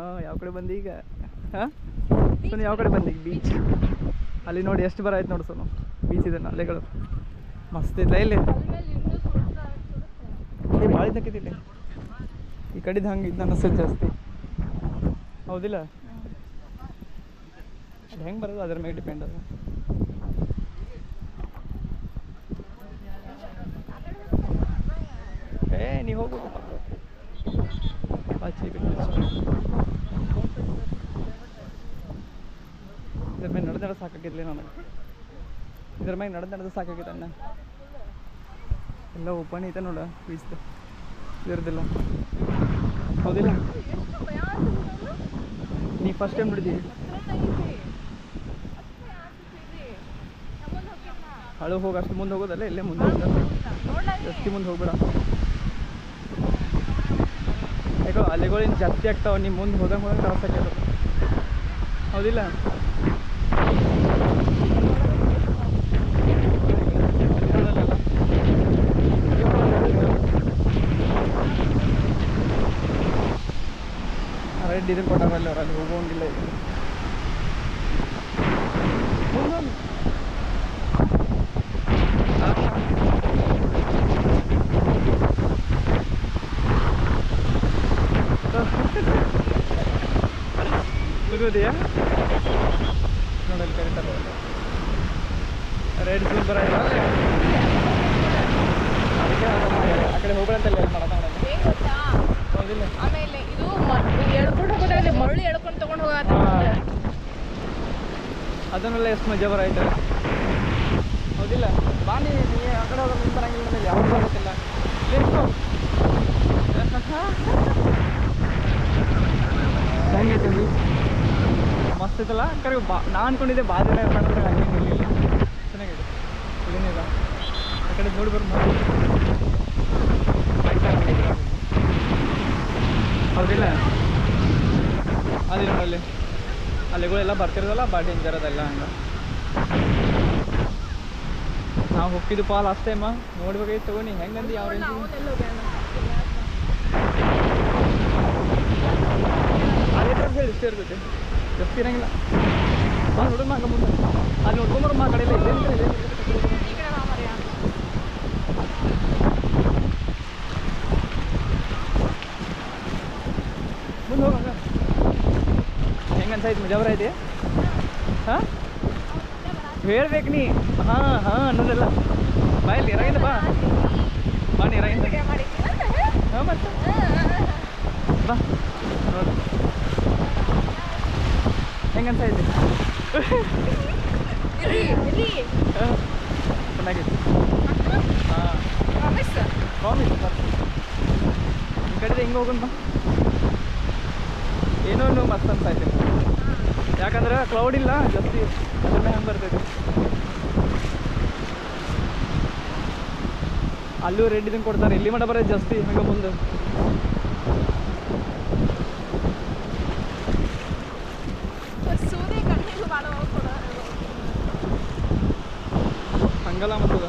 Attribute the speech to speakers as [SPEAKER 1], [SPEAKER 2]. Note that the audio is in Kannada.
[SPEAKER 1] ಹಾಂ, ಯಾವ ಕಡೆ ಬಂದಿ ಈಗ? ಹಾಂ? ಯಾವ ಕಡೆ ಬಂದಿ ಬೀಚ್ ಅಲ್ಲಿ ನೋಡಿ ಎಷ್ಟು ಬರ ಆಯ್ತು ನೋಡು ಸೊನು. ಬೀಚ್ ಇದೆ ಅಲೆಗಳು ಮಸ್ತ್ ಇಲ್ಲ ಇಲ್ಲಿ ಭಾಳ ಇದ್ದಕ್ಕಿದ್ದಿಲ್ಲ ಈ ಕಡೆದು ಹಂಗೆ ಇದ್ದ ಅನಿಸ್ತದೆ ಜಾಸ್ತಿ. ಹೌದಿಲ್ಲ? ಅದು ಹೆಂಗೆ ಬರೋದು? ಅದ್ರ ಮೇಲೆ ಡಿಪೆಂಡ್ ಅದು. ಏ ನೀವು ಹೋಗ್ಬೇಕಪ್ಪ. ಬಾಚಿ ಬಿಟ್ಟು ಇದ್ರ ಮೇಲೆ ನಡೆದು ನಡೆದು ಸಾಕಾಗಿದ್ಲಿ ನನಗೆ. ಇದ್ರ ಮ್ಯಾಗ ನಡೆದು ನಡೆದು ಸಾಕಾಗಿತ್ತು ಅಣ್ಣ. ಎಲ್ಲ ಓಪನ್ ಐತೆ ನೋಡ ಬೀಚ್ದು ಇದ್ರದಿಲ್ಲ ಹೌದಿಲ್ಲ? ನೀ ಫಸ್ಟ್ ಟೈಮ್ ನೋಡಿದ್ದೀವಿ ಹಳು ಹೋಗಿ, ಅಷ್ಟು ಮುಂದೆ ಹೋಗೋದಲ್ಲ, ಇಲ್ಲೇ ಮುಂದೆ ಹೋಗೋದಲ್ಲ ಜಾಸ್ತಿ ಮುಂದೆ ಹೋಗ್ಬೇಡ. ಯಾಕೋ ಅಲೆಗಳಿಂದ ಜಾಸ್ತಿ ಆಗ್ತಾವ ನೀವು ಮುಂದೆ ಹೋದಂಗೆ ಹೋದಂಗೆ ತ್ರಾಸ ಆಗ್ತದೆ ಹೌದಿಲ್ಲ? ರೆಡ್ ಇದನ್ನು ಕೊಟ್ಟಾರಲ್ಲ ಅವ್ರು ಅಲ್ಲಿ ಹೋಗೋಂಗಿಲ್ಲ ಈಗ ಮುಂದೊಂದು ಮುಗಿದೆಯಾ ನೋಡಲ್ಲಿ ಕರೀತಾರೆ ರೆಡ್ ಜೂನ್ ಬರ ಅದಕ್ಕೆ ಆ ಕಡೆ ಹೋಗ್ಬೇಡಂತಲ್ಲ ಹೇಳಿ ಅದನ್ನೆಲ್ಲ ಎಷ್ಟು ಮಜಾ ಬರಾಯ್ತು ಹೌದಿಲ್ಲ. ಬಾನಿ ನೀ ಆ ಕಡೆ ಹೋಗೋದು ಬರಂಗಿಲ್ಲ ನನಗೆ ಯಾವಾಗ ಬರೋದಿಲ್ಲ? ಮಸ್ತ್ ಐತಲ್ಲ? ಕರೆ ಬಾ ನಾ ಅನ್ಕೊಂಡಿದ್ದೆ ಬಾ ಜನ ಹಂಗೇನು ಹಂಗೆ ಇರಲಿಲ್ಲ ಚೆನ್ನಾಗಿದೆ ಏನಿಲ್ಲ ಆ ಕಡೆ ನೋಡಿ ಬರ್ಬೋದು ಹೌದಿಲ್ಲ? ಅದೇ ನೋಡಲ್ಲಿ. ಅಲ್ಲಿಗಳೆಲ್ಲ ಬರ್ತಿರೋದಲ್ಲ? ಬಾ ಡೇಂಜರ್ ಅದೆಲ್ಲ ಹಂಗೆ. ನಾವು ಹೋಗಿದ್ದಪ್ಪ ಲಾಸ್ಟ್ ಟೈಮ ನೋಡ್ಬೇಕಾಗಿತ್ತು ತಗೋನಿ ಹೆಂಗಂದು ಯಾವ ರೇಂಜ್ ಅದೇ ಥರ ಹೇಳಿ ಇಷ್ಟೇ ಇರ್ತೈತೆ ಜಾಸ್ತಿ ಇರಂಗಿಲ್ಲ ಬಾ ನೋಡೋಣ ಹಂಗೆ ಮುಂದೆ. ಅಲ್ಲಿ ನೋಡ್ಕೊಂಬರಮ್ಮ ಆ ಕಡೆ ಎಲ್ಲ ಇದೇನು ಇದೆ
[SPEAKER 2] ಈ ಕಡೆ ಬಾ ಮರ್ಯಾ.
[SPEAKER 1] ಮುಂದೆ ಹೋಗಂಗ ಹೆಂಗೆ ಅನ್ಸಾಯ್ತು ಮಜಾ ಬರೈತಿ ಹಾಂ? ಹೇಳ್ಬೇಕು ನೀ. ಹಾಂ ಹಾಂ ಅನ್ನೋದಲ್ಲ. ಬಾ ಇಲ್ಲಿ ಇರಾಗಿಂದ ಬಾ. ಬಾ ನೀ ಇರಂಗಿಲ್ಲ
[SPEAKER 2] ವಿಡಿಯೋ ಮಾಡಿದ್ದೀನ?
[SPEAKER 1] ಹಾಂ ಮತ್ತೆ? ಬಾ. ನೋಡಿ. ಹೆಂಗೆ
[SPEAKER 2] ಇರಿ.
[SPEAKER 1] ಹಾಂ ಚೆನ್ನಾಗಿತ್ತು ಹಾಂ.
[SPEAKER 2] Promise?
[SPEAKER 1] ಪ್ರಾಮಿಸ್ ಈ ಕಡೆ ಹೆಂಗೆ ಹೋಗೋಣ ಬಾ. ಏನೋ ಮಸ್ತ್ ಅನ್ಸಾಯ್ತು ಯಾಕಂದ್ರೆ ಕ್ಲೌಡ್ ಇಲ್ಲ ಜಾಸ್ತಿ ಅದನ್ನೇ ಹಂಗೆ ಬರ್ತೈತಿ ಅಲ್ಲೂ ರೆಡ್ ಇದನ್ನು ಕೊಡ್ತಾರೆ ಇಲ್ಲಿ ಮಡ ಬರೋದು ಜಾಸ್ತಿ ಹಂಗೆ ಮುಂದೆ. ಹಂಗಲ್ಲ ಮತ್ತದ.